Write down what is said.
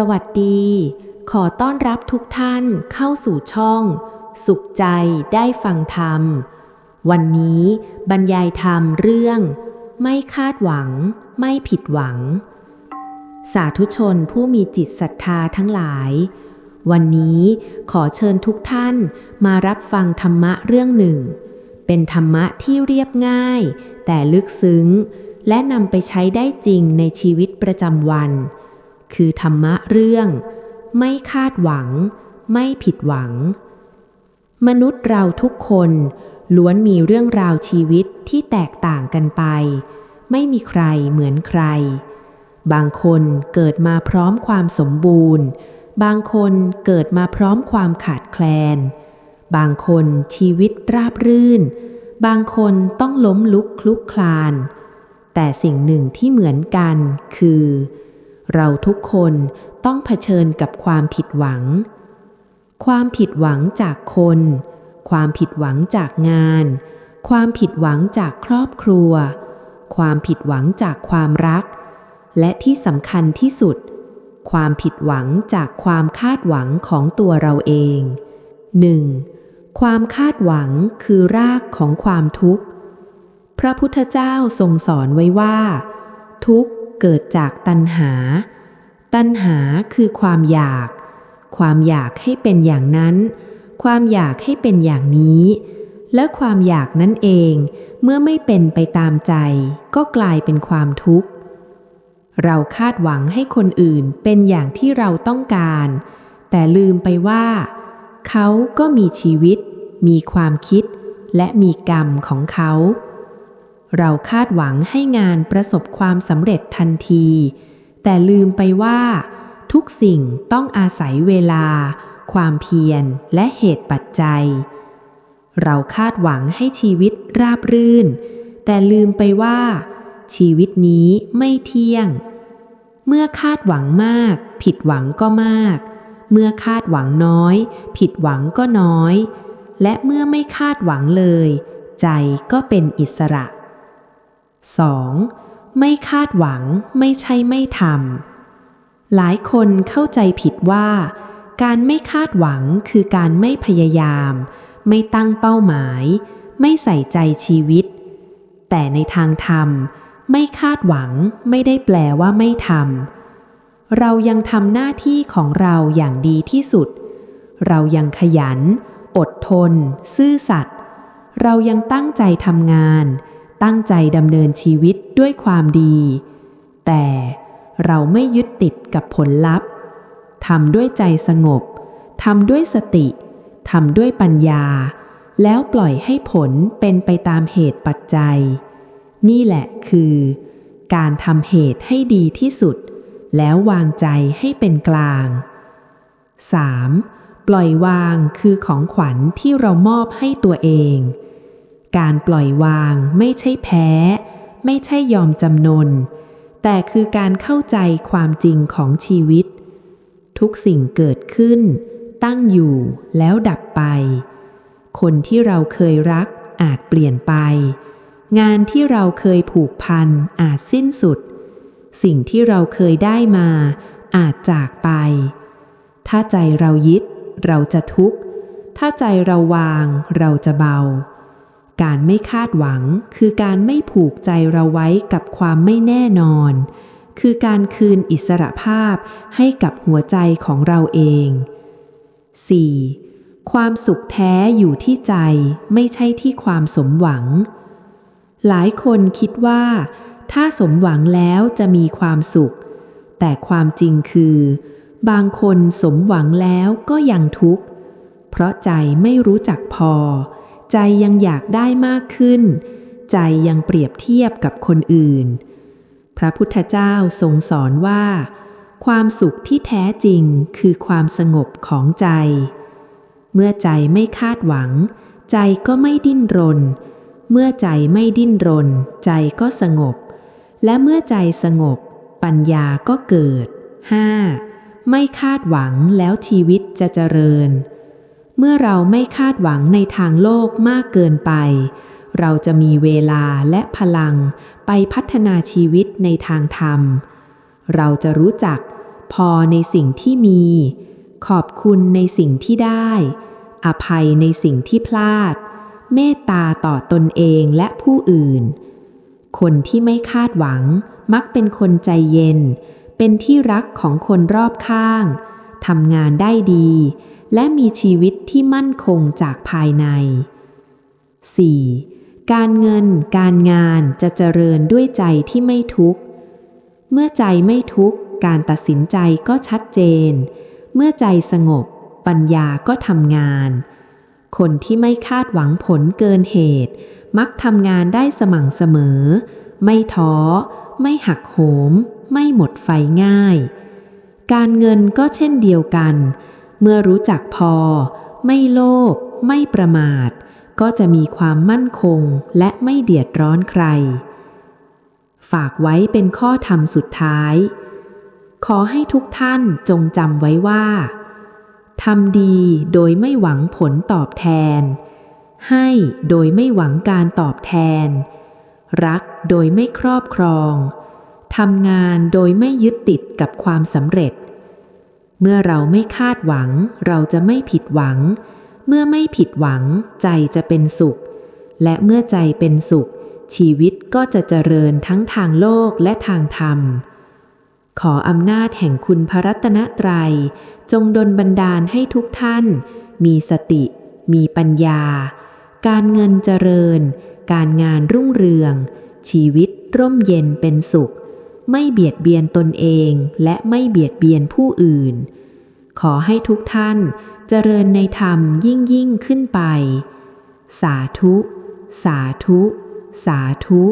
สวัสดี ขอต้อนรับทุกท่านเข้าสู่ช่อง สุขใจได้ฟังธรรม วันนี้บรรยายธรรมเรื่อง ไม่คาดหวัง ไม่ผิดหวัง สาธุชนผู้มีจิตศรัทธาทั้งหลาย วันนี้ขอเชิญทุกท่านมารับฟังธรรมะเรื่องหนึ่ง เป็นธรรมะที่เรียบง่าย แต่ลึกซึ้ง และนำไปใช้ได้จริงในชีวิตประจำวัน คือธรรมะเรื่อง ไม่คาดหวัง ไม่ผิดหวัง มนุษย์เราทุกคนล้วนมีเรื่องราวชีวิตที่แตกต่างกันไป ไม่มีใครเหมือนใคร บางคนเกิดมาพร้อมความสมบูรณ์ บางคนเกิดมาพร้อมความขาดแคลน บางคนชีวิตราบรื่น บางคนต้องล้มลุกคลุกคลาน แต่สิ่งหนึ่งที่เหมือนกันคือ เราทุกคนต้องเผชิญกับความผิดหวัง ความผิดหวังจากคน ความผิดหวังจากงาน ความผิดหวังจากครอบครัว ความผิดหวังจากความรัก และที่สำคัญที่สุด ความผิดหวังจากความคาดหวังของตัวเราเอง 1. ความคาดหวังคือรากของความทุกข์ พระพุทธเจ้าทรงสอนไว้ว่า ทุกข์ เกิดจากตัณหา ตัณหาคือความอยาก ความอยากให้เป็นอย่างนั้น ความอยากให้เป็นอย่างนี้ และความอยากนั้นเองเมื่อไม่เป็นไปตามใจ ก็กลายเป็นความทุกข์ เราคาดหวังให้คนอื่นเป็นอย่างที่เราต้องการ แต่ลืมไปว่า เขาก็มีชีวิต มีความคิด และมีกรรมของเขา เราคาดหวังให้งานประสบความสำเร็จทันที แต่ลืมไปว่า ทุกสิ่งต้องอาศัยเวลา ความเพียรและเหตุปัจจัย เราคาดหวังให้ชีวิตราบรื่น แต่ลืมไปว่า ชีวิตนี้ไม่เที่ยง เมื่อคาดหวังมาก ผิดหวังก็มาก เมื่อคาดหวังน้อย ผิดหวังก็น้อย และเมื่อไม่คาดหวังเลย ใจก็เป็นอิสระ 2. ไม่คาดหวังไม่ใช่ไม่ทำหลายคนเข้าใจผิดว่า การไม่คาดหวังคือการไม่พยายาม ไม่ตั้งเป้าหมาย ไม่ใส่ใจชีวิต แต่ในทางธรรม ไม่คาดหวังไม่ได้แปลว่าไม่ทำเรายังทำหน้าที่ของเราอย่างดีที่สุด เรายังขยัน อดทน ซื่อสัตย์เรายังตั้งใจทำงาน ตั้งใจดำเนินชีวิตด้วยความดี แต่เราไม่ยึดติดกับผลลัพธ์ทำด้วยใจสงบทำด้วยสติทำด้วยปัญญา แล้วปล่อยให้ผลเป็นไปตามเหตุปัจจัย นี่แหละคือ การทำเหตุให้ดีที่สุด แล้ววางใจให้เป็นกลาง 3. ปล่อยวางคือของขวัญที่เรามอบให้ตัวเอง การปล่อยวางไม่ใช่แพ้ ไม่ใช่ยอมจำนน แต่คือการเข้าใจความจริงของชีวิต ทุกสิ่งเกิดขึ้น ตั้งอยู่แล้วดับไป คนที่เราเคยรักอาจเปลี่ยนไป งานที่เราเคยผูกพันอาจสิ้นสุด สิ่งที่เราเคยได้มา อาจจากไป ถ้าใจเรายึดเราจะทุกข์ ถ้าใจเราวางเราจะเบา การไม่คาดหวังคือการไม่ผูกใจเราไว้กับความไม่แน่นอน คือการคืนอิสระภาพให้กับหัวใจของเราเอง 4. ความสุขแท้อยู่ที่ใจไม่ใช่ที่ความสมหวัง หลายคนคิดว่า ถ้าสมหวังแล้วจะมีความสุข แต่ความจริงคือ บางคนสมหวังแล้วก็ยังทุกข์ เพราะใจไม่รู้จักพอ ใจยังอยากได้มากขึ้น ใจยังเปรียบเทียบกับคนอื่น พระพุทธเจ้าทรงสอนว่า ความสุขที่แท้จริงคือความสงบของใจ เมื่อใจไม่คาดหวัง ใจก็ไม่ดิ้นรน เมื่อใจไม่ดิ้นรน ใจก็สงบ และเมื่อใจสงบ ปัญญาก็เกิด 5. ไม่คาดหวังแล้วชีวิตจะเจริญ เมื่อเราไม่คาดหวังในทางโลกมากเกินไป เราจะมีเวลาและพลังไปพัฒนาชีวิตในทางธรรม เราจะรู้จักพอในสิ่งที่มี ขอบคุณในสิ่งที่ได้ อภัยในสิ่งที่พลาด เมตตาต่อตนเองและผู้อื่น คนที่ไม่คาดหวังมักเป็นคนใจเย็น เป็นที่รักของคนรอบข้างทำงานได้ดี และมีชีวิตที่มั่นคงจากภายใน 4. การเงินการงานจะเจริญด้วยใจที่ไม่ทุกข์ เมื่อใจไม่ทุกข์ การตัดสินใจก็ชัดเจน เมื่อใจสงบ ปัญญาก็ทำงาน คนที่ไม่คาดหวังผลเกินเหตุ มักทำงานได้สม่ำเสมอ ไม่ท้อ ไม่หักโหม ไม่หมดไฟง่าย การเงินก็เช่นเดียวกัน เมื่อรู้จักพอ ไม่โลภไม่ประมาท ก็จะมีความมั่นคงและไม่เดือดร้อนใคร ฝากไว้เป็นข้อธรรมสุดท้าย ขอให้ทุกท่านจงจำไว้ว่าทำดีโดยไม่หวังผลตอบแทน ให้โดยไม่หวังการตอบแทน รักโดยไม่ครอบครองทำงานโดยไม่ยึดติดกับความสำเร็จ เมื่อเราไม่คาดหวัง เราจะไม่ผิดหวัง เมื่อไม่ผิดหวัง ใจจะเป็นสุข และเมื่อใจเป็นสุข ชีวิตก็จะเจริญทั้งทางโลกและทางธรรม ขออำนาจแห่งคุณพระรัตนตรัย จงดลบันดาลให้ทุกท่าน มีสติ มีปัญญา การเงินเจริญ การงานรุ่งเรือง ชีวิตร่มเย็นเป็นสุข ไม่เบียดเบียนตนเองและไม่เบียดเบียนผู้อื่น ขอให้ทุกท่านเจริญในธรรมยิ่งยิ่งขึ้นไป สาธุ สาธุ สาธุ